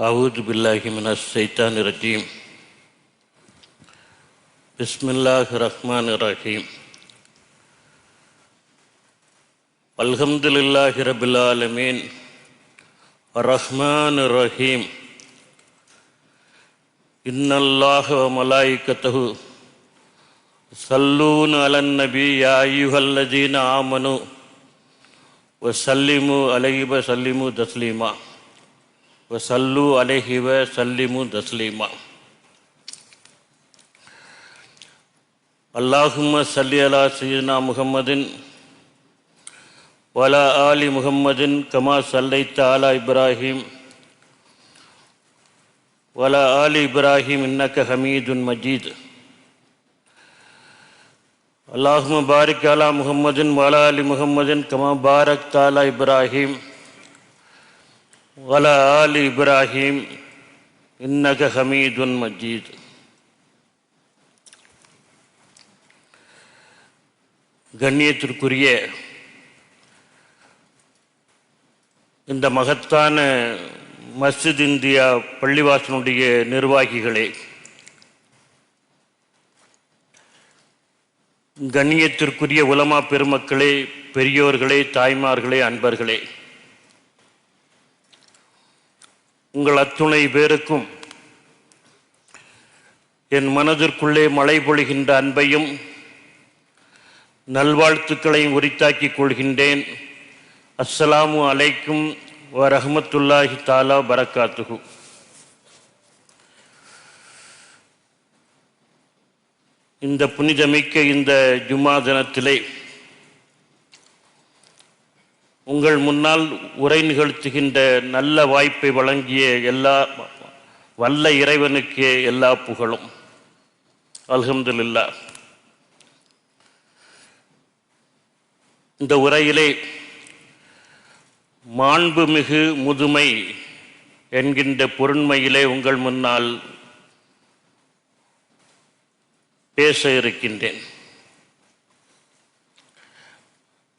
أعوذ بالله من الشيطان الرجيم بسم الله الرحمن الرحيم الحمد لله رب العالمين الرحمن الرحيم إن الله وملائكته صلون على النبي يا أيها الذين آمنوا وسلموا عليه وسلموا تسليما சல்லு அலேஹிவ சல்லிமு தஸ்லீமா. அல்லாஹும்ம சல்லி அலா சையீனா முகம்மதின் வலா ஆலி முகம்மதின் கமா சல்லைத்த ஆலா இப்ராஹிம். வலா ஆலி இப்ராஹிம் இன்னக்க ஹமீதுன் மஜீத். அல்லாஹும பாரிக் அலா முகம்மதின் வலா அலி முகம்மதின் கமா பாரக் தாலா இப்ராஹிம். وعلى آل إبراهيم إنك حميد مجيد கண்ணியத்திற்குரிய இந்த மகத்தான மஸ்ஜித் இந்தியா பள்ளிவாசனுடைய நிர்வாகிகளே கண்ணியத்திற்குரிய உலமா பெருமக்களே பெரியோர்களே தாய்மார்களே அன்பர்களே உங்கள் அத்துணை பேருக்கும் என் மனதிற்குள்ளே மழை பொழிகின்ற அன்பையும் நல்வாழ்த்துக்களையும் உரித்தாக்கிக் கொள்கின்றேன். அஸ்ஸலாமு அலைக்கும் வரஹமத்துல்லாஹி தாலா பரக்காத்துகு இந்த புனிதமிக்க இந்த ஜும்மா தினத்திலே உங்கள் முன்னால் உரை நிகழ்த்துகின்ற நல்ல வாய்ப்பை வழங்கிய எல்லா வல்ல இறைவனுக்கு எல்லா புகழும். அல்ஹம்துலில்லா. இந்த உரையிலே மாண்புமிகு முதுமை என்கின்ற பொருண்மையிலே உங்கள் முன்னால் பேச இருக்கின்றேன்.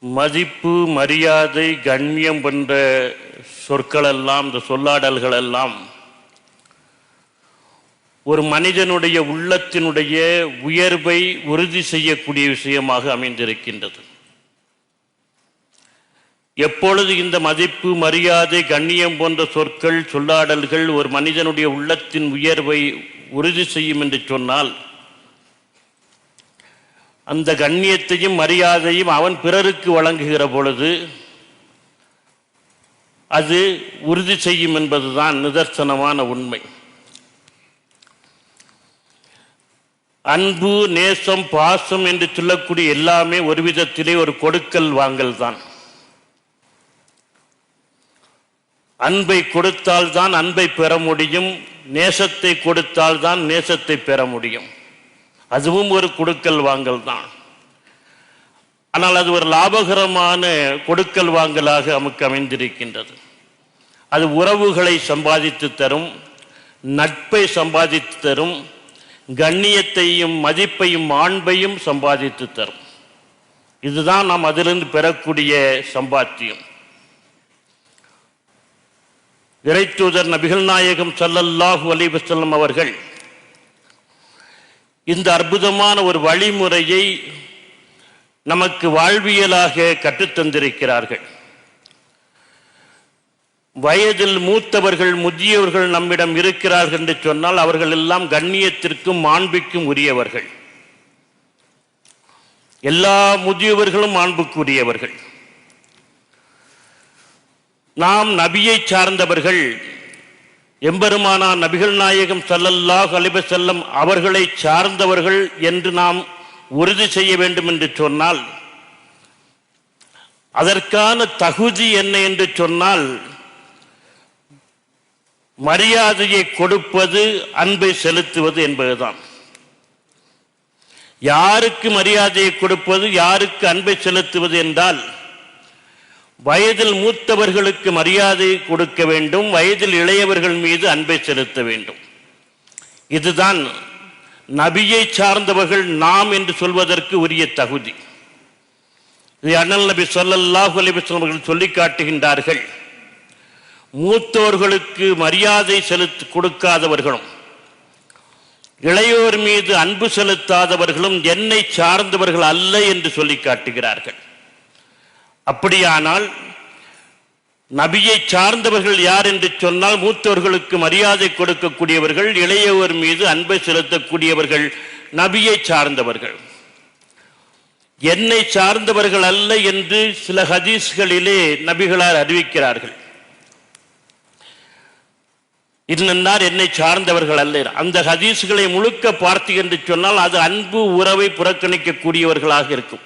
மதிப்பு மரியாதை கண்ணியம் போன்ற சொற்களெல்லாம் இந்த சொல்லாடல்களெல்லாம் ஒரு மனிதனுடைய உள்ளத்தினுடைய உயர்வை உறுதி செய்யக்கூடிய விஷயமாக அமைந்திருக்கின்றது. எப்பொழுது இந்த மதிப்பு மரியாதை கண்ணியம் போன்ற சொற்கள் சொல்லாடல்கள் ஒரு மனிதனுடைய உள்ளத்தின் உயர்வை உறுதி செய்யும் என்று சொன்னால் அந்த கண்ணியத்தையும் மரியாதையும் அவன் பிறருக்கு வழங்குகிற பொழுது அது உறுதி செய்யும் என்பதுதான் நிதர்சனமான உண்மை. அன்பு நேசம் பாசம் என்று சொல்லக்கூடிய எல்லாமே ஒரு விதத்திலே ஒரு கொடுக்கல் வாங்கல் தான் அன்பை கொடுத்தால்தான் அன்பை பெற முடியும் நேசத்தை கொடுத்தால்தான் நேசத்தை பெற முடியும். அதுவும் ஒரு கொடுக்கல் வாங்கல் தான். ஆனால் அது ஒரு லாபகரமான கொடுக்கல் வாங்கலாக நமக்கு அமைந்திருக்கின்றது. அது உறவுகளை சம்பாதித்து தரும் நட்பை சம்பாதித்து தரும் கண்ணியத்தையும் மதிப்பையும் மாண்பையும் சம்பாதித்து தரும். இதுதான் நாம் அதிலிருந்து பெறக்கூடிய சம்பாத்தியம். இறைத்தூதர் நபிகள் நாயகம் சல்லல்லாஹு அலைஹி அவர்கள் இந்த அற்புதமான ஒரு வழிமுறையை நமக்கு வாழ்வியலாக கற்றுத்தந்திருக்கிறார்கள். வயதில் மூத்தவர்கள் முதியவர்கள் நம்மிடம் இருக்கிறார்கள் என்று சொன்னால் அவர்கள் எல்லாம் கண்ணியத்திற்கும் மாண்பிற்கும் உரியவர்கள். எல்லா முதியவர்களும் மாண்புக்கு உரியவர்கள் நாம் நபியை சார்ந்தவர்கள் எம்பெருமானா நபிகள் நாயகம் சல்லல்லாஹ் அலிப செல்லம் அவர்களை சார்ந்தவர்கள் என்று நாம் உறுதி செய்ய வேண்டும் என்று சொன்னால் அதற்கான தகுதி என்ன என்று சொன்னால் மரியாதையை கொடுப்பது அன்பை செலுத்துவது என்பதுதான். யாருக்கு மரியாதையை கொடுப்பது யாருக்கு அன்பை செலுத்துவது என்றால் வயதில் மூத்தவர்களுக்கு மரியாதை கொடுக்க வேண்டும் வயதில் இளையவர்கள் மீது அன்பை செலுத்த வேண்டும். இதுதான் நபியை சார்ந்தவர்கள் நாம் என்று சொல்வதற்கு உரிய தகுதி. இது அண்ணல் நபி சொல்லல்லாஹு அலைஹி அவர்கள் சொல்லி காட்டுகின்றார்கள். மூத்தோர்களுக்கு மரியாதை செலுத்தி கொடுக்காதவர்களும் இளையோர் மீது அன்பு செலுத்தாதவர்களும் என்னை சார்ந்தவர்கள் அல்ல என்று சொல்லி காட்டுகிறார்கள். அப்படியானால் நபியை சார்ந்தவர்கள் யார் என்று சொன்னால் மூத்தவர்களுக்கு மரியாதை கொடுக்கக்கூடியவர்கள் இளையவர் மீது அன்பை செலுத்தக்கூடியவர்கள் நபியை சார்ந்தவர்கள். என்னை சார்ந்தவர்கள் அல்ல என்று சில ஹதீஸ்களிலே நபிகளார் அறிவிக்கிறார்கள். இன்னன்னார் என்னை சார்ந்தவர்கள் அல்ல. அந்த ஹதீஸ்களை முழுக்க பார்த்து என்று சொன்னால் அது அன்பு உறவை புறக்கணிக்கக்கூடியவர்களாக இருக்கும்.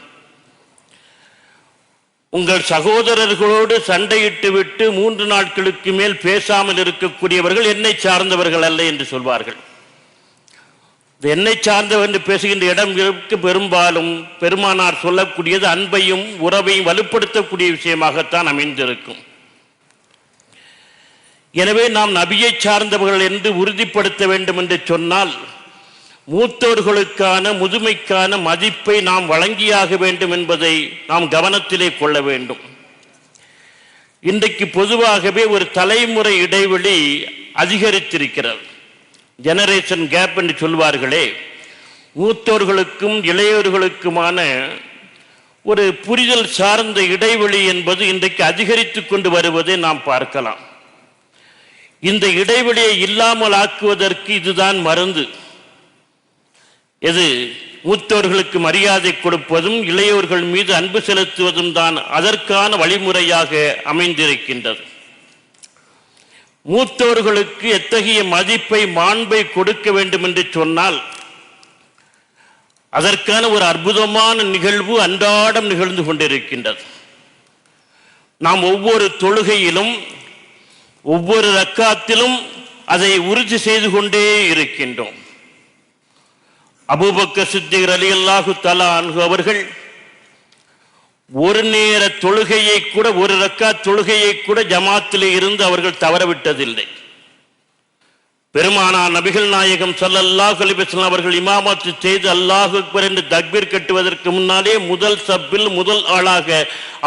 உங்கள் சகோதரர்களோடு சண்டையிட்டு விட்டு மூன்று நாட்களுக்கு மேல் பேசாமல் இருக்கக்கூடியவர்கள் என்னை சார்ந்தவர்கள் அல்ல என்று சொல்வார்கள். என்னை சார்ந்தவர் என்று பேசுகின்ற இடம் இருக்கு. பெரும்பாலும் பெருமானார் சொல்லக்கூடியது அன்பையும் உறவையும் வலுப்படுத்தக்கூடிய விஷயமாகத்தான் அமைந்திருக்கும். எனவே நாம் நபியை சார்ந்தவர்கள் என்று உறுதிப்படுத்த வேண்டும் என்று சொன்னால் மூத்தோர்களுக்கான முதுமைக்கான மதிப்பை நாம் வழங்கியாக வேண்டும் என்பதை நாம் கவனத்திலே கொள்ள வேண்டும். இன்றைக்கு பொதுவாகவே ஒரு தலைமுறை இடைவெளி அதிகரித்திருக்கிறது. ஜெனரேஷன் கேப் என்று சொல்வார்களே. மூத்தோர்களுக்கும் இளையோர்களுக்குமான ஒரு புரிதல் சார்ந்த இடைவெளி என்பது இன்றைக்கு அதிகரித்து கொண்டு வருவதை நாம் பார்க்கலாம். இந்த இடைவெளியை இல்லாமல் ஆக்குவதற்கு இதுதான் மருந்து. எது? மூத்தோர்களுக்கு மரியாதை கொடுப்பதும் இளையோர்கள் மீது அன்பு செலுத்துவதும் தான் அதற்கான வழிமுறையாக அமைந்திருக்கின்றது. மூத்தோர்களுக்கு எத்தகைய மதிப்பை மாண்பை கொடுக்க வேண்டும் என்று சொன்னால் அதற்கான ஒரு அற்புதமான நிகழ்வு அன்றாடம் நிகழ்ந்து கொண்டிருக்கின்றது. நாம் ஒவ்வொரு தொழுகையிலும் ஒவ்வொரு ரக்காத்திலும் அதை உறுதி செய்து கொண்டே இருக்கின்றோம். அபூபக்க சித்திகர் அலி அல்லாஹு தலா அன்கு அவர்கள் ஒரு நேர தொழுகையை கூட ஒரு ரக்கா தொழுகையை கூட ஜமாத்திலே இருந்து அவர்கள் தவறவிட்டதில்லை. பெருமானா நபிகள் நாயகம் சல்லல்லாஹ் அலிபஸ்லாம் அவர்கள் இமாமத்து செய்து அல்லாஹ் அக்பர் என்று தக்பீர் கட்டுவதற்கு முன்னாலே முதல் சப்பில் முதல் ஆளாக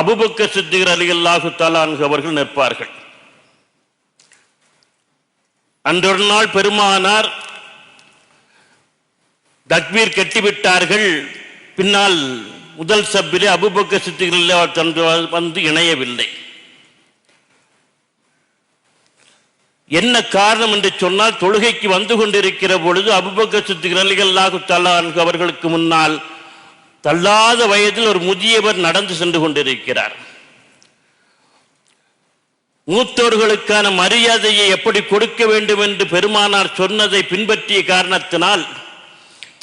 அபுபக்க சித்திகர் அலி அல்லாஹு தலான்கு அவர்கள் நிற்பார்கள். அன்றொரு நாள் பெருமானார் தக்பீர் கட்டிவிட்டார்கள். பின்னால் முதல் சப்பிலே அபுபக்க சித்திகளில் அவர் வந்து இணையவில்லை. என்ன காரணம் என்று சொன்னால் தொழுகைக்கு வந்து கொண்டிருக்கிற பொழுது அபுபக்க சித்திகளாக தலான் அவர்களுக்கு முன்னால் தள்ளாத வயதில் ஒரு முதியவர் நடந்து சென்று கொண்டிருக்கிறார். மூத்தோர்களுக்கான மரியாதையை எப்படி கொடுக்க வேண்டும் என்று பெருமானார் சொன்னதை பின்பற்றிய காரணத்தினால்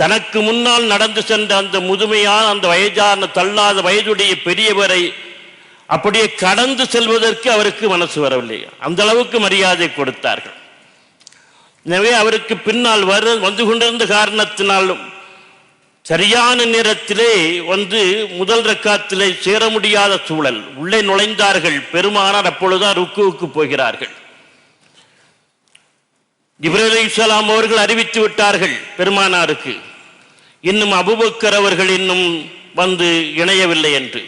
தனக்கு முன்னால் நடந்து சென்ற அந்த முதுமையான அந்த வயதான தள்ளாத வயதுடைய பெரியவரை அப்படியே கடந்து செல்வதற்கு அவருக்கு மனசு வரவில்லை. அந்த அளவுக்கு மரியாதை கொடுத்தார்கள். எனவே அவருக்கு பின்னால் வர வந்து கொண்டிருந்த காரணத்தினாலும் சரியான நேரத்திலே வந்து முதல் ரக்காத்திலே சேர முடியாத சூழல். உள்ளே நுழைந்தார்கள். பெருமானார் அப்பொழுதுதான் ருக்குவுக்கு போகிறார்கள். இப்ராஹிம் இஸ்லாம் அவர்கள் அறிவித்து விட்டார்கள் பெருமானாருக்கு. இன்னும் அபுபக்கர் அவர்கள் இன்னும் வந்து இணையவில்லை என்று.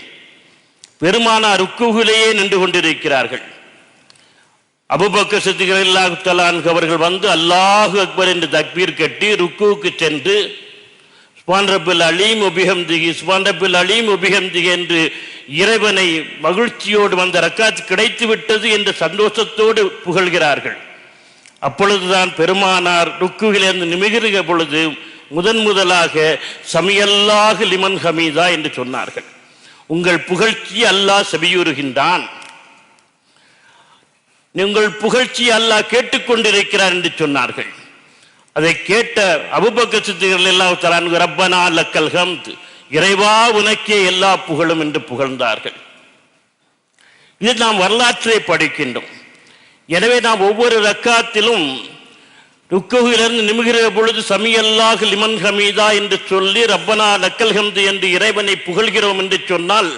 பெருமானார் ருக்குவிலேயே நின்று கொண்டிருக்கிறார்கள். அபுபக்க சித்திகளான் அவர்கள் வந்து அல்லாஹு அக்பர் என்று தக்பீர் கட்டி ருக்குவுக்கு சென்று ஸ்பான் ரப்பில் அலீம் உபிகம் திகி ஸ்பான் ரப்பில் அலீம் உபிகம் திகி என்று இறைவனை மகிழ்ச்சியோடு வந்த ரக்காத் கிடைத்து விட்டது என்ற சந்தோஷத்தோடு புகழ்கிறார்கள். அப்பொழுதுதான் பெருமானார் ருக்குவிலிருந்து நிமிகிற பொழுது முதன் முதலாக சமையல்லாக லிமன் ஹமீதா என்று சொன்னார்கள். உங்கள் புகழ்ச்சி அல்லாஹ் செவியுறுகின்றான். உங்கள் புகழ்ச்சி அல்லாஹ் கேட்டுக்கொண்டிருக்கிறார் என்று சொன்னார்கள். அதை கேட்ட அபுபக்க சித்திகள் எல்லாம் ரப்பனா லக்கல் ஹம்த். இறைவா உனக்கே எல்லா புகழும் என்று புகழ்ந்தார்கள். இது நாம் வரலாற்றை படிக்கின்றோம். எனவே நாம் ஒவ்வொரு ரக்காத்திலும் ருக்குவிலிருந்து நிமிகிற பொழுது சமியல்லாக லிமன் ஹமீதா என்று சொல்லி ரப்பனா லக்கல் ஹம்து என்று இறைவனை புகழ்கிறோம் என்று சொன்னால்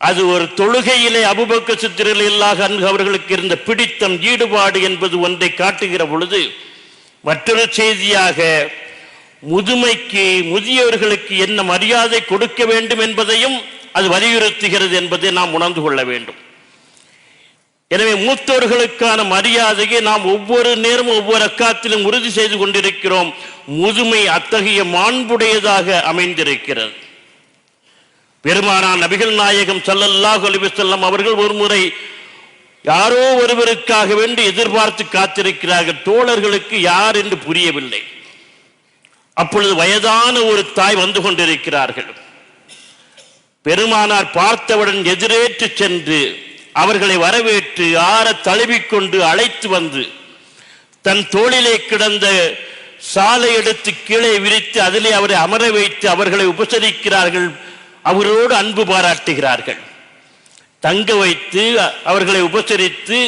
அது ஒரு தொழுகையிலே அபுபக்க இல்லாத இல்லாக அவர்களுக்கு இருந்த பிடித்தம் ஈடுபாடு என்பது ஒன்றை காட்டுகிற பொழுது மற்றொரு செய்தியாக முதுமைக்கு முதியவர்களுக்கு என்ன மரியாதை கொடுக்க வேண்டும் என்பதையும் அது வலியுறுத்துகிறது என்பதை நாம் உணர்ந்து கொள்ள வேண்டும். எனவே மூத்தோர்களுக்கான மரியாதையை நாம் ஒவ்வொரு நேரமும் ஒவ்வொரு அக்காத்திலும் உறுதி செய்து கொண்டிருக்கிறோம். முதுமை அத்தகைய மாண்புடையதாக அமைந்திருக்கிறது. பெருமானான் நபிகள் நாயகம் சல்லல்லாஹ் செல்லம் அவர்கள் ஒரு முறை யாரோ ஒருவருக்காக வேண்டி எதிர்பார்த்து காத்திருக்கிறார்கள். தோழர்களுக்கு யார் என்று புரியவில்லை. அப்பொழுது வயதான ஒரு தாய் வந்து கொண்டிருக்கிறார்கள். பெருமானார் பார்த்தவுடன் எதிரேற்று சென்று அவர்களை வரவேற்று ஆற தழுவிக்கொண்டு அழைத்து வந்து தன் தோளிலே கிடந்த சாலை எடுத்து கீழே விரித்து அதிலே அவரை அமர வைத்து அவர்களை உபசரிக்கிறார்கள். அவரோடு அன்பு பாராட்டுகிறார்கள். தங்க வைத்து அவர்களை உபசரித்து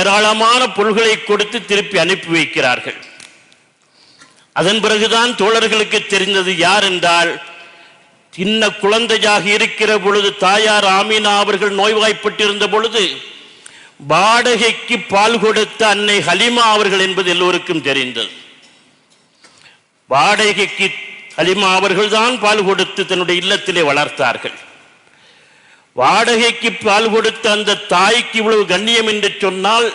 ஏராளமான பொருள்களை கொடுத்து திருப்பி அனுப்பி வைக்கிறார்கள். அதன் பிறகுதான் தோழர்களுக்கு தெரிந்தது யார் என்றால் சின்ன குழந்தையாக இருக்கிற பொழுது தாயார் ஆமீனா அவர்கள் நோய்வாய்ப்பட்டிருந்த பொழுது வாடகைக்கு பால் கொடுத்த அன்னை ஹலிமா அவர்கள் என்பது எல்லோருக்கும் தெரிந்தது. வாடகைக்கு ஹலிமா அவர்கள் தான் பால் கொடுத்து தன்னுடைய இல்லத்திலே வளர்த்தார்கள். வாடகைக்கு பால் கொடுத்த அந்த தாய்க்கு இவ்வளவு கண்ணியம் என்று சொன்னால்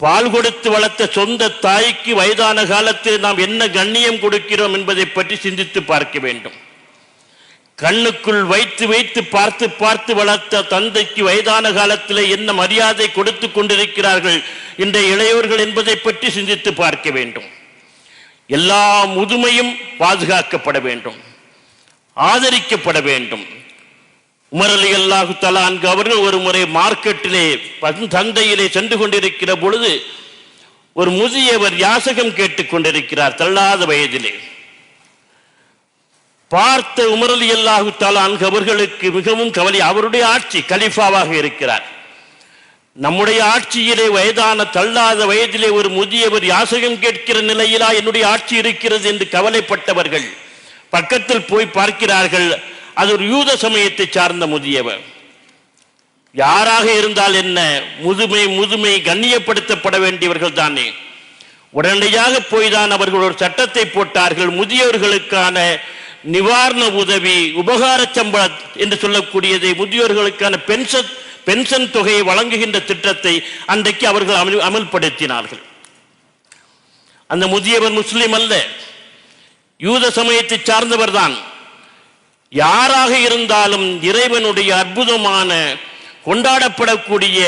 பால் கொடுத்து வளர்த்த சொந்த தாய்க்கு வயதான காலத்தில் நாம் என்ன கண்ணியம் கொடுக்கிறோம் என்பதை பற்றி சிந்தித்து பார்க்க வேண்டும். கண்ணுக்குள் வைத்து வைத்து பார்த்து பார்த்து வளர்த்த தந்தைக்கு வயதான காலத்தில் என்ன மரியாதை கொடுத்து கொண்டிருக்கிறார்கள்? இன்றைய இளையோர்கள் என்பதை பற்றி சிந்தித்து பார்க்க வேண்டும். எல்லா முதுமையும் பாதுகாக்கப்பட வேண்டும். ஆதரிக்கப்பட வேண்டும். உமர் அலி அல்லாஹு தலான்கு அவர்கள் ஒரு முறை மார்க்கெட்டிலே தந்தையிலே சந்தையிலே சென்று கொண்டிருக்கிற பொழுது ஒரு முதியவர் யாசகம் கேட்டுக்கொண்டிருக்கிறார் தள்ளாத வயதிலே. பார்த்த உமரலி அல்லாஹு தாலான் அவர்களுக்கு மிகவும் கவலை. அவருடைய ஆட்சி கலிஃபாவாக இருக்கிறார். நம்முடைய ஆட்சியிலே வயதான தள்ளாத வயதிலே ஒரு முதியவர் யாசகம் கேட்கிற நிலையிலா என்னுடைய ஆட்சி இருக்கிறது என்று கவலைப்பட்டவர்கள் பக்கத்தில் போய் பார்க்கிறார்கள். அது ஒரு யூத சமயத்தை சார்ந்த முதியவர். யாராக இருந்தால் என்ன? முதுமை முதுமை கண்ணியப்படுத்தப்பட வேண்டியவர்கள் தானே. உடனடியாக போய்தான் அவர்கள் ஒரு சட்டத்தை போட்டார்கள். முதியவர்களுக்கான நிவாரண உதவி உபகார சம்பளம் என்று சொல்லக்கூடியதை முதியோர்களுக்கான பென்ஷன் பென்ஷன் தொகையை வழங்குகின்ற திட்டத்தை அன்றைக்கு அவர்கள் அமல் அமல்படுத்தினார்கள். அந்த முதியவர் முஸ்லிம் அல்ல. யூத சமயத்தை சார்ந்தவர் தான். யாராக இருந்தாலும் இறைவனுடைய அற்புதமான கொண்டாடப்படக்கூடிய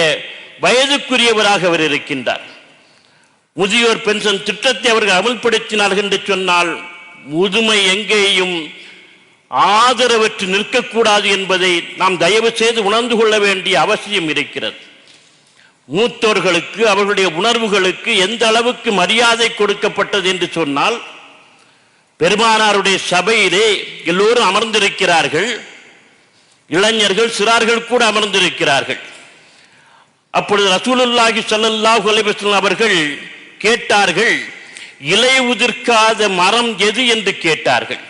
வயதுக்குரியவராக அவர் இருக்கின்றார். முதியோர் பென்ஷன் திட்டத்தை அவர்கள் அமல்படுத்தினார்கள் என்று சொன்னால் முதுமை எங்கேயும் ஆதரவற்று நிற்கக்கூடாது என்பதை நாம் தயவு செய்து உணர்ந்து கொள்ள வேண்டிய அவசியம் இருக்கிறது. மூத்தோர்களுக்கு அவர்களுடைய உணர்வுகளுக்கு எந்த அளவுக்கு மரியாதை கொடுக்கப்பட்டது என்று சொன்னால் பெருமானாருடைய சபையிலே எல்லோரும் அமர்ந்திருக்கிறார்கள். இளைஞர்கள் சிறார்கள் கூட அமர்ந்திருக்கிறார்கள். அப்பொழுது ரசூலுல்லாஹி ஸல்லல்லாஹு அலைஹி அவர்கள் கேட்டார்கள் இலை உதிர்க்காத மரம் எது என்று கேட்டார்கள்.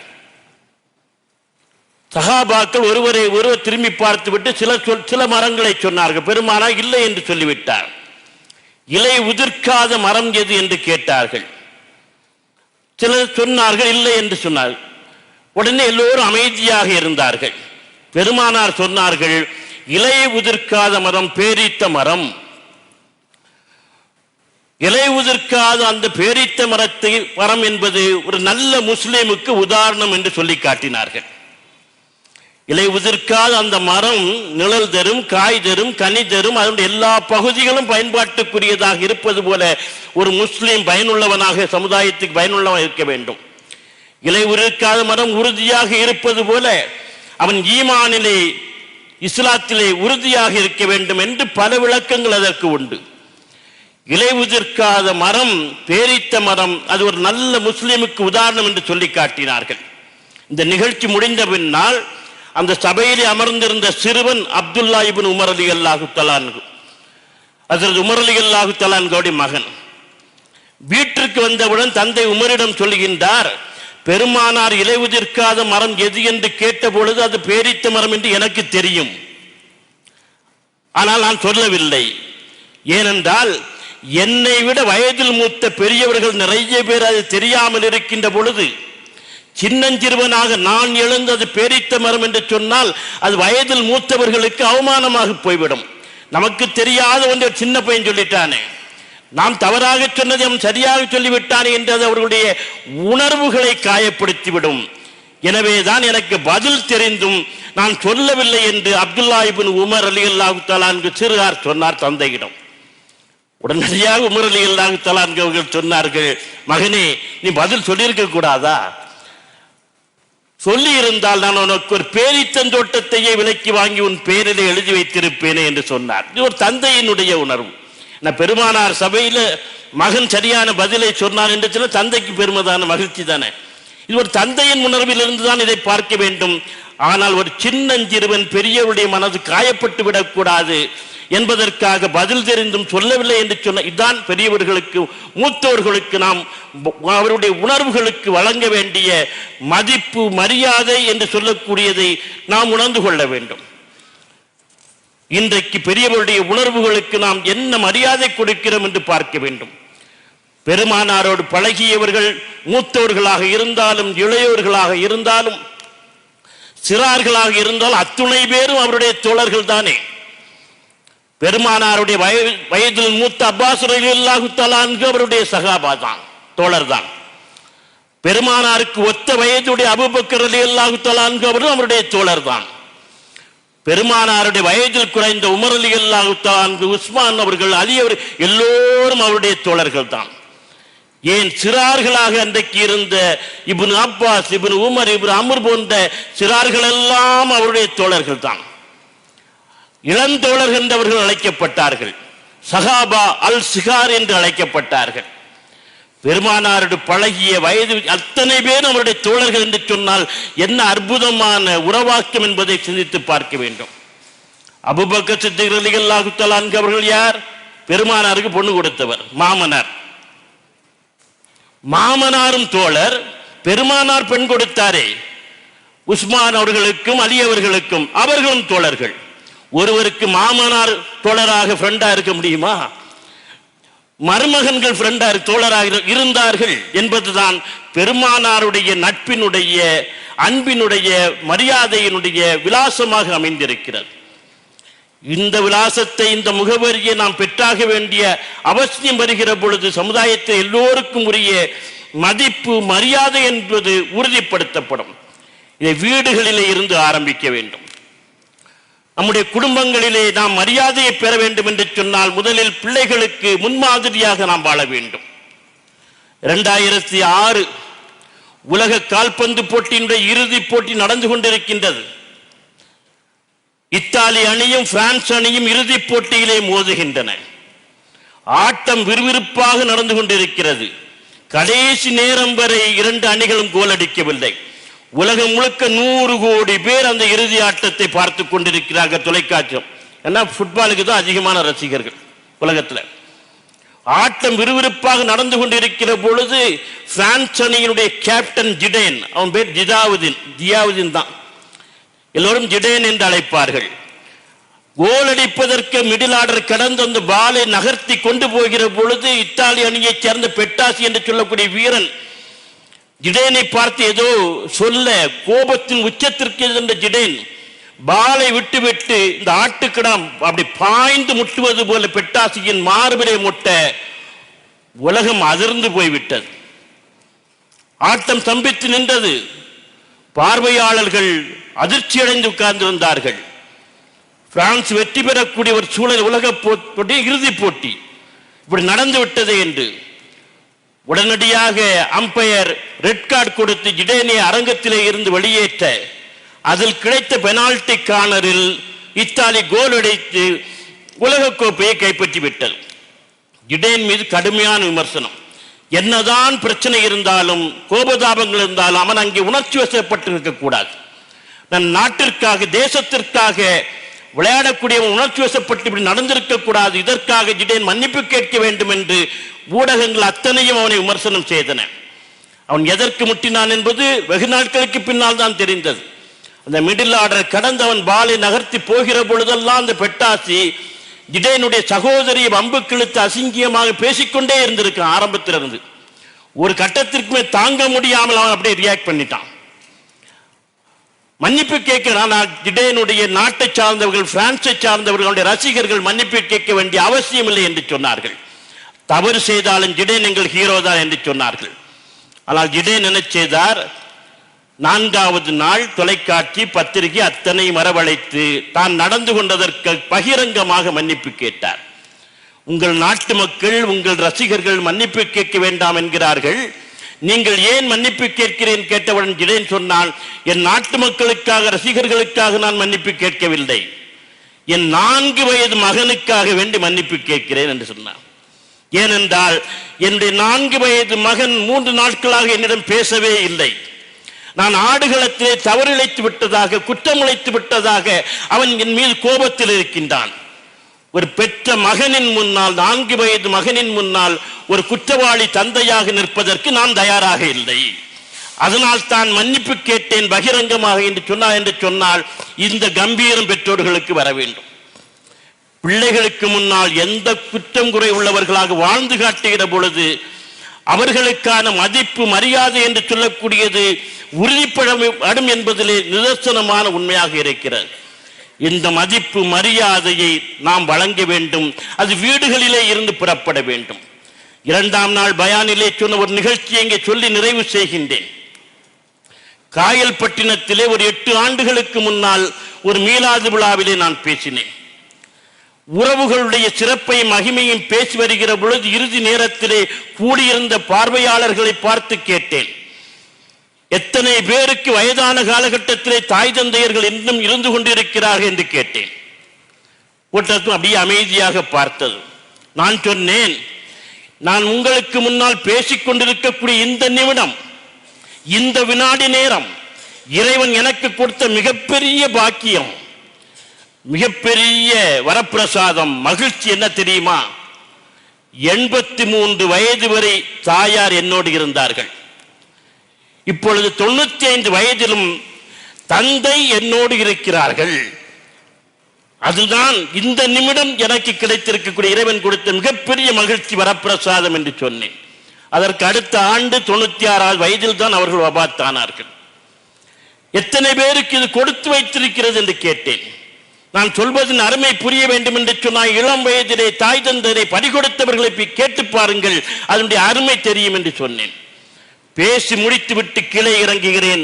சகாபாக்கள் ஒருவரை ஒருவர் திரும்பி பார்த்துவிட்டு சில சொல் சில மரங்களை சொன்னார்கள். பெருமானா இல்லை என்று சொல்லிவிட்டார். இலை உதிர்க்காத மரம் எது என்று கேட்டார்கள். சிலர் சொன்னார்கள் இல்லை என்று சொன்னார்கள் உடனே எல்லோரும் அமைதியாக இருந்தார்கள். பெருமானார் சொன்னார்கள் இலை உதிர்க்காத மரம் பேரித்த மரம். இலை உதிர்க்காத அந்த பேரித்த மரத்தை மரம் என்பது ஒரு நல்ல முஸ்லீமுக்கு உதாரணம் என்று சொல்லி காட்டினார்கள். இலை உதிர்க்காத அந்த மரம் நிழல் தரும் காய் தரும் கனி தரும் அதனுடைய எல்லா பகுதிகளும் பயன்பாட்டுக்குரியதாக இருப்பது போல ஒரு முஸ்லீம் பயனுள்ளவனாக சமுதாயத்துக்கு பயனுள்ளவன் இருக்க வேண்டும். இலை உதிர்க்காத மரம் உறுதியாக இருப்பது போல அவன் ஈமானிலே இஸ்லாத்திலே உறுதியாக இருக்க வேண்டும் என்று பல விளக்கங்கள் அதற்கு உண்டு. இலை உதிர்க்காத மரம் பேரித்த மரம் அது ஒரு நல்ல முஸ்லீமுக்கு உதாரணம் என்று சொல்லி காட்டினார்கள். இந்த நிகழ்ச்சி முடிந்த பின்னால் அந்த சபையிலே அமர்ந்திருந்த சிறுவன் அப்துல்லா இபின் உமர் அலி அல்லாஹு தலான்கு அதற்கு உமர் அலி அல்லாஹு தலான்கோடி மகன். வீட்டிற்கு வந்தவுடன் தந்தை உமரிடம் சொல்லுகின்றார் பெருமானார் இலை உதிர்க்காத மரம் எது என்று கேட்ட பொழுது அது பேரித்த மரம் என்று எனக்கு தெரியும். ஆனால் நான் சொல்லவில்லை. ஏனென்றால் என்னை விட வயதில் மூத்த பெரியவர்கள் நிறைய பேர் அது தெரியாமல் இருக்கின்ற பொழுது சின்னஞ்சிறுவனாக நான் எழுந்து அது பேரித்த மரம் என்று சொன்னால் அது வயதில் மூத்தவர்களுக்கு அவமானமாக போய்விடும். நமக்கு தெரியாத ஒன்று சின்ன பையன் சொல்லிட்டானே. நாம் தவறாக சொன்னதை அவன் சரியாக சொல்லிவிட்டானே என்றது அவர்களுடைய உணர்வுகளை காயப்படுத்திவிடும். எனவே தான் எனக்கு பதில் தெரிந்தும் நான் சொல்லவில்லை என்று அப்துல்லா இபின் உமர் அலி அல்லாஹு தலான்கு சிறுகார் சொன்னார் தந்தையிடம். உடனடியாக உமரலி அலி அல்லாஹு தலான்கு அவர்கள் சொன்னார்கள் மகனே நீ பதில் சொல்லியிருக்க கூடாதா? சொல்லி இருந்தால் நான் உனக்கு ஒரு பேரித்தந்தோட்டத்தையே விலக்கி வாங்கி உன் பேரிலே எழுதி வைத்திருப்பேனே என்று சொன்னார். இது ஒரு தந்தையினுடைய உணர்வு. நான் பெருமானார் சபையில மகன் சரியான பதிலை சொன்னான் என்று சொன்னால் தந்தைக்கு பெருமைதான மகிழ்ச்சி தானே. இது ஒரு தந்தையின் உணர்விலிருந்து தான் இதை பார்க்க வேண்டும். ஆனால் ஒரு சின்னஞ்சிறுவன் பெரியவருடைய மனது காயப்பட்டு விடக்கூடாது. என்பதற்காக பதில் தெரிந்தும் சொல்லவில்லை என்று சொன்ன இதுதான் பெரியவர்களுக்கு மூத்தவர்களுக்கு நாம் அவருடைய உணர்வுகளுக்கு வழங்க வேண்டிய மதிப்பு மரியாதை என்று சொல்லக்கூடியதை நாம் உணர்ந்து கொள்ள வேண்டும். இன்றைக்கு பெரியவருடைய உணர்வுகளுக்கு நாம் என்ன மரியாதை கொடுக்கிறோம் என்று பார்க்க வேண்டும். பெருமானாரோடு பழகியவர்கள் மூத்தவர்களாக இருந்தாலும் இளையோர்களாக இருந்தாலும் சிறார்களாக இருந்தால் அத்துணை பேரும் அவருடைய தோழர்கள் தானே பெருமானாருடைய வயதில் மூத்த அப்பாஸ் ரலியல்லாஹு அவருடைய சகாபா தான் தோழர் தான். பெருமானாருக்கு ஒத்த வயதுடைய அபூபக்கர் ரலியல்லாஹு அவரும் அவருடைய தோழர் தான். பெருமானாருடைய வயதில் குறைந்த உமர் அலி அல்லாஹு உஸ்மான் அவர்கள் அலி அவர் எல்லோரும் அவருடைய தோழர்கள் தான். ஏன் சிறார்களாக அன்றைக்கு இருந்த Ibn Abbas Ibn Umar Ibn Amr போன்ற சிறார்கள் எல்லாம் அவருடைய தோழர்கள் தான். இளந்தோழர் என்றவர்கள் அழைக்கப்பட்டார்கள். சஹாபா அல் சிகார் என்று அழைக்கப்பட்டார்கள். பெருமானாரோடு பழகிய வயது அத்தனை பேர் அவருடைய தோழர்கள் என்று சொன்னால் என்ன அற்புதமான உறவாக்கம் என்பதை சிந்தித்து பார்க்க வேண்டும். அபுபக்க சித்திக் அகுத்தலான்கு அவர்கள் யார்? பெருமானாருக்கு பொண்ணு கொடுத்தவர் மாமனார். மாமனாரும் தோழர் பெருமானார் பெண் கொடுத்தாரே. உஸ்மான் அவர்களுக்கும் அலி அவர்களுக்கும் அவர்களும் தோழர்கள். ஒருவருக்கு மாமனார் தோழராக ஃப்ரெண்டா இருக்க முடியுமா? மருமகன்கள் ஃப்ரெண்டா தோழராக இருந்தார்கள் என்பதுதான் பெருமானாருடைய நட்பினுடைய அன்பினுடைய மரியாதையினுடைய விலாசமாக அமைந்திருக்கிறது. இந்த விலாசத்தை இந்த முகவரியை நாம் பெற்றாக வேண்டிய அவசியம் வருகிற பொழுது சமுதாயத்தில் எல்லோருக்கும் உரிய மதிப்பு மரியாதை என்பது உறுதிப்படுத்தப்படும். இதை வீடுகளிலே இருந்து ஆரம்பிக்க வேண்டும். நம்முடைய குடும்பங்களிலே நாம் மரியாதையை பெற வேண்டும் என்று சொன்னால் முதலில் பிள்ளைகளுக்கு முன்மாதிரியாக நாம் வாழ வேண்டும். இரண்டாயிரத்தி ஆறு உலக கால்பந்து போட்டியினுடைய இறுதிப் போட்டி நடந்து கொண்டிருக்கின்றது. இத்தாலி அணியும் பிரான்ஸ் அணியும் இறுதிப் போட்டியிலே மோதுகின்றன. ஆட்டம் விறுவிறுப்பாக நடந்து கொண்டிருக்கிறது. கடைசி நேரம் வரை இரண்டு அணிகளும் கோல் அடிக்கவில்லை உலகம் முழுக்க நூறு கோடி பேர் அந்த இறுதி ஆட்டத்தை பார்த்து கொண்டிருக்கிறார்கள் தொலைக்காட்சியம் ஏன்னா ஃபுட்பாலுக்கு தான் அதிகமான ரசிகர்கள் உலகத்தில். ஆட்டம் விறுவிறுப்பாக நடந்து கொண்டிருக்கிற பொழுது பிரான்ஸ் அணியினுடைய கேப்டன் ஜிடேன் அவன் பேர் ஜிதாவுதீன் ஜியாவுதீன் தான். எல்லோரும் ஜிடேன் என்று அழைப்பார்கள். கோல் அடிப்பதற்கு மிடில் ஆர்டர் கடந்து அந்த பாலை நகர்த்தி கொண்டு போகிற பொழுது இத்தாலி அணியைச் சேர்ந்த பெட்டாசி என்று சொல்லக்கூடிய வீரன் ஜிடேனை பார்த்து ஏதோ சொல்ல கோபத்தின் உச்சத்திற்கு இருந்த ஜிடேன் பாலை விட்டுவிட்டு இந்த ஆட்டுக்கிடம் அப்படி பாய்ந்து முட்டுவது போல பெட்டாசியின் மார்பிலை முட்ட உலகம் அதிர்ந்து போய்விட்டது. ஆட்டம் சம்பித்து நின்றது. பார்வையாளர்கள் அதிர்ச்சியடைந்து உட்கார்ந்திருந்தார்கள் பிரான்ஸ் வெற்றி பெறக்கூடிய ஒரு சூழல் உலக போட்டி இறுதிப் போட்டி. இப்படி நடந்து விட்டது என்று உடனடியாக அம்பையர் ரெட் கார்டு கொடுத்து ஜிடேனை அரங்கத்திலே இருந்து வெளியேற்ற அதில் கிடைத்த பெனால்டி கார்னரில் இத்தாலி கோல் அடித்து உலகக்கோப்பையை கைப்பற்றிவிட்டது. ஜிடேன் மீது கடுமையான விமர்சனம். என்னதான் பிரச்சனை இருந்தாலும் கோபதாபங்கள் இருந்தாலும் அவன் அங்கே உணர்ச்சி வசப்பட்டு இருக்கக்கூடாது நம் நாட்டிற்காக தேசத்திற்காக விளையாடக்கூடியவன் உணர்ச்சி வசப்பட்டு இப்படி நடந்திருக்க கூடாது இதற்காக ஜிடேன் மன்னிப்பு கேட்க வேண்டும் என்று ஊடகங்கள் அத்தனையும் அவனை விமர்சனம் செய்தன. அவன் எதற்கு முட்டினான் என்பது வெகு நாட்களுக்கு பின்னால் தான் தெரிந்தது. அந்த மிடில் ஆர்டர் கடந்து அவன் பாலை நகர்த்தி போகிற பொழுதெல்லாம் அந்த பெட்டாசி ஜிடேனுடைய சகோதரியை வம்பு கிழித்து அசிங்கியமாக பேசிக்கொண்டே இருந்திருக்கான் ஆரம்பத்திலிருந்து. ஒரு கட்டத்திற்குமே தாங்க முடியாமல் அவன் அப்படியே ரியாக்ட் பண்ணிட்டான். மன்னிப்பு கேட்க ஆனால் ஜிடேனுடைய நாட்டை சார்ந்தவர்கள் பிரான்சை சார்ந்தவர்களுடைய ரசிகர்கள் மன்னிப்பு கேட்க வேண்டிய அவசியம் இல்லை என்று சொன்னார்கள். தவறு செய்தாலும் ஜிடேன் எங்கள் ஹீரோ தான் என்று சொன்னார்கள். ஆனால் ஜிடேன் என்ன செய்தார்? நான்காவது நாள் தொலைக்காட்சி பத்திரிகை அத்தனை மரவழைத்து தான் நடந்து கொண்டதற்கு பகிரங்கமாக மன்னிப்பு கேட்டார். உங்கள் நாட்டு மக்கள் உங்கள் ரசிகர்கள் மன்னிப்பு கேட்க வேண்டாம் என்கிறார்கள். நீங்கள் ஏன் மன்னிப்பு கேட்கிறேன் கேட்டவுடன் ஜிடேன் சொன்னால் என் நாட்டு மக்களுக்காக ரசிகர்களுக்காக நான் மன்னிப்பு கேட்கவில்லை. என் நான்கு வயது மகனுக்காக வேண்டி மன்னிப்பு கேட்கிறேன் என்று சொன்னான் ஏனென்றால் என்னுடைய நான்கு வயது மகன் மூன்று நாட்களாக என்னிடம் பேசவே இல்லை. நான் ஆடுகளத்திலே தவறிழைத்து விட்டதாக குற்றமுழைத்து விட்டதாக அவன் என் மீது கோபத்தில் இருக்கின்றான். ஒரு பெற்ற மகனின் முன்னால் நான்கு வயது மகனின் முன்னால் ஒரு குற்றவாளி தந்தையாக நிற்பதற்கு நான் தயாராக இல்லை. அதனால் தான் மன்னிப்பு கேட்டேன் பகிரங்கமாக என்று சொன்னார் என்று சொன்னால் இந்த கம்பீரம் பெற்றோர்களுக்கு வர வேண்டும். பிள்ளைகளுக்கு முன்னால் எந்த குற்றம் குறை உள்ளவர்களாக வாழ்ந்து காட்டுகிற பொழுது அவர்களுக்கான மதிப்பு மரியாதை என்று சொல்லக்கூடியது உறுதிப்படும் என்பதிலே நிதர்சனமான உண்மையாக இருக்கிறது. இந்த மதிப்பு மரியாதையை நாம் வழங்க வேண்டும். அது வீடுகளிலே இருந்து புறப்பட வேண்டும். இரண்டாம் நாள் பயானிலே சொன்ன ஒரு நிகழ்ச்சியை இங்கே சொல்லி நிறைவு செய்கின்றேன். காயல்பட்டினத்திலே ஒரு எட்டு ஆண்டுகளுக்கு முன்னால் ஒரு மீலாது விழாவிலே நான் பேசினேன். உறவுகளுடைய சிறப்பையும் மகிமையும் பேசி வருகிற பொழுது இறுதி நேரத்திலே கூடியிருந்த பார்வையாளர்களை பார்த்து கேட்டேன். எத்தனை பேருக்கு வயதான காலகட்டத்திலே தாய் தந்தையர்கள் இன்னும் இருந்து கொண்டிருக்கிறார்கள் என்று கேட்டேன். கூட்டத்தும் அப்படியே அமைதியாக பார்த்தது. நான் சொன்னேன் நான் உங்களுக்கு முன்னால் பேசிக்கொண்டிருக்கக்கூடிய இந்த நிமிடம் இந்த வினாடி நேரம் இறைவன் எனக்கு கொடுத்த மிகப்பெரிய பாக்கியம் மிகப்பெரிய வரப்பிரசாதம் மகிழ்ச்சி என்ன தெரியுமா? எண்பத்தி மூன்று வயது வரை தாயார் என்னோடு இருந்தார்கள். இப்பொழுது தொண்ணூத்தி ஐந்து வயதிலும் தந்தை என்னோடு இருக்கிறார்கள். அதுதான் இந்த நிமிடம் எனக்கு கிடைத்திருக்கக்கூடிய இறைவன் கொடுத்த மிகப்பெரிய மகிழ்ச்சி வரப்பிரசாதம் என்று சொன்னேன். அதற்கு அடுத்த ஆண்டு தொண்ணூத்தி ஆறாவது வயதில் தான் அவர்கள் வபாத்தானார்கள். எத்தனை பேருக்கு இது கொடுத்து வைத்திருக்கிறது என்று கேட்டேன். நான் சொல்வதன் அருமை புரிய வேண்டும் என்று சொன்னால் இளம் வயதிலே தாய் தந்தரை பறிகொடுத்தவர்களை போய் கேட்டு பாருங்கள் அதனுடைய அருமை தெரியும் என்று சொன்னேன். பேசி முடித்துவிட்டு கீழே இறங்குகிறேன்.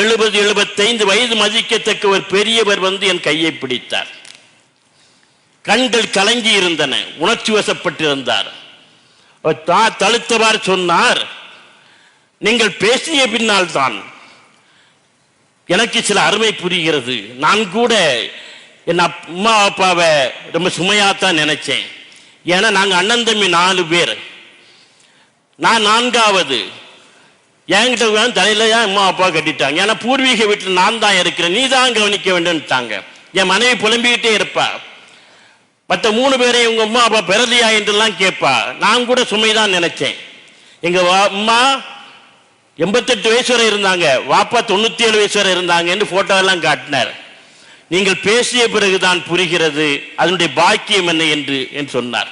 எழுபது எழுபத்தைந்து வயது மதிக்கத்தக்க ஒரு பெரியவர் வந்து என் கையை பிடித்தார். கண்கள் கலங்கி இருந்தன உணர்ச்சி வசப்பட்டிருந்தார். தான் தழுத்தவாறு சொன்னார் நீங்கள் பேசிய பின்னால் தான் எனக்கு சில அருமை புரிகிறது. நான் கூட என் அம்மா அப்பாவை ரொம்ப சுமையாத்தான் நினைச்சேன். ஏன்னா நாங்கள் அண்ணன் தம்பி நாலு பேர். நான் நான்காவது. என்கிட்ட வந்து தலையில் ஏன் அம்மா அப்பா கட்டிட்டாங்க? ஏன்னா பூர்வீக வீட்டில் நான் தான் இருக்கிறேன். நீ தான் கவனிக்க வேண்டும்ட்டாங்க. என் மனைவி புலம்பிக்கிட்டே இருப்பா. மற்ற மூணு பேரை உங்க அம்மா அப்பா பிறதியா என்றெல்லாம் கேட்பா. நான் கூட சுமைதான் நினைச்சேன். எங்க அம்மா எண்பத்தெட்டு வயசு வரை இருந்தாங்க. வாப்பா தொண்ணூத்தி ஏழு வயசு வரை இருந்தாங்கன்னு போட்டோ எல்லாம் காட்டினார். நீங்கள் பேசிய பிறகுதான் புரிகிறது அதனுடைய பாக்கியம் என்ன என்று என்று சொன்னார்.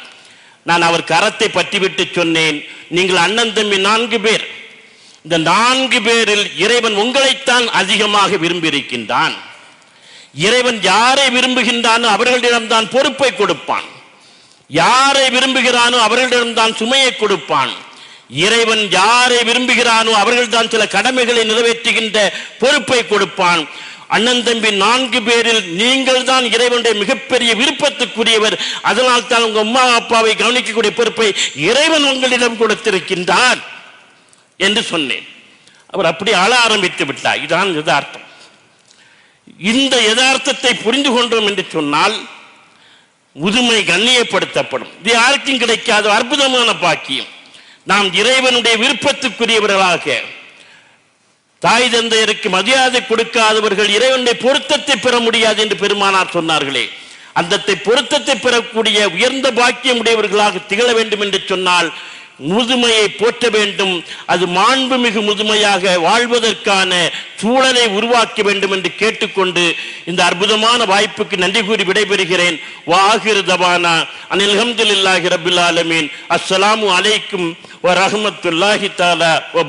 நான் அவர் கரத்தை பற்றிவிட்டு சொன்னேன். நீங்கள் அண்ணன் தம்பி நான்கு பேர். இந்த நான்கு பேரில் இறைவன் உங்களைத்தான் அதிகமாக விரும்பியிருக்கின்றான். இறைவன் யாரை விரும்புகின்றானோ அவர்களிடம்தான் பொறுப்பை கொடுப்பான். யாரை விரும்புகிறானோ அவர்களிடம்தான் சுமையை கொடுப்பான். இறைவன் யாரை விரும்புகிறானோ அவர்கள்தான் சில கடமைகளை நிறைவேற்றுகின்ற பொறுப்பை கொடுப்பான். அண்ணன் தம்பி நான்கு பேரில் நீங்கள் தான் இறைவனுடைய மிகப்பெரிய விருப்பத்துக்குரியவர். அதனால் தான் உங்க அம்மா அப்பாவை கவனிக்கக்கூடிய பொறுப்பை இறைவன் உங்களிடம் கொடுத்திருக்கின்றார். என்று சொன்னேன். அவர் அப்படி அழ ஆரம்பித்து விட்டார். இதுதான் யதார்த்தம். இந்த யதார்த்தத்தை புரிந்து கொண்டோம் என்று சொன்னால் முதுமை கண்ணியப்படுத்தப்படும். இது யாருக்கும் கிடைக்காத அற்புதமான பாக்கியம். நாம் இறைவனுடைய விருப்பத்துக்குரியவர்களாக தாய் தந்தையருக்கு மரியாதை கொடுக்காதவர்கள் இறைவனுடைய பொருத்தத்தை பெற முடியாது என்று பெருமானார் சொன்னார்களே அந்த பொருத்தத்தை பெறக்கூடிய உயர்ந்த பாக்கியம் உடையவர்களாக திகழ வேண்டும் என்று சொன்னால் முதுமையை போற்ற வேண்டும். அது மாண்புமிகு முதுமையாக வாழ்வதற்கான சூழலை உருவாக்க வேண்டும் என்று கேட்டுக்கொண்டு இந்த அற்புதமான வாய்ப்புக்கு நன்றி கூறி விடைபெறுகிறேன். வாகிரு தபானா அனில் அல்ஹம்துலில்லாஹி ரபில் ஆலமீன். அஸ்ஸலாமு அலைக்கும் வ ரஹ்மத்துல்லாஹி தஆலா வ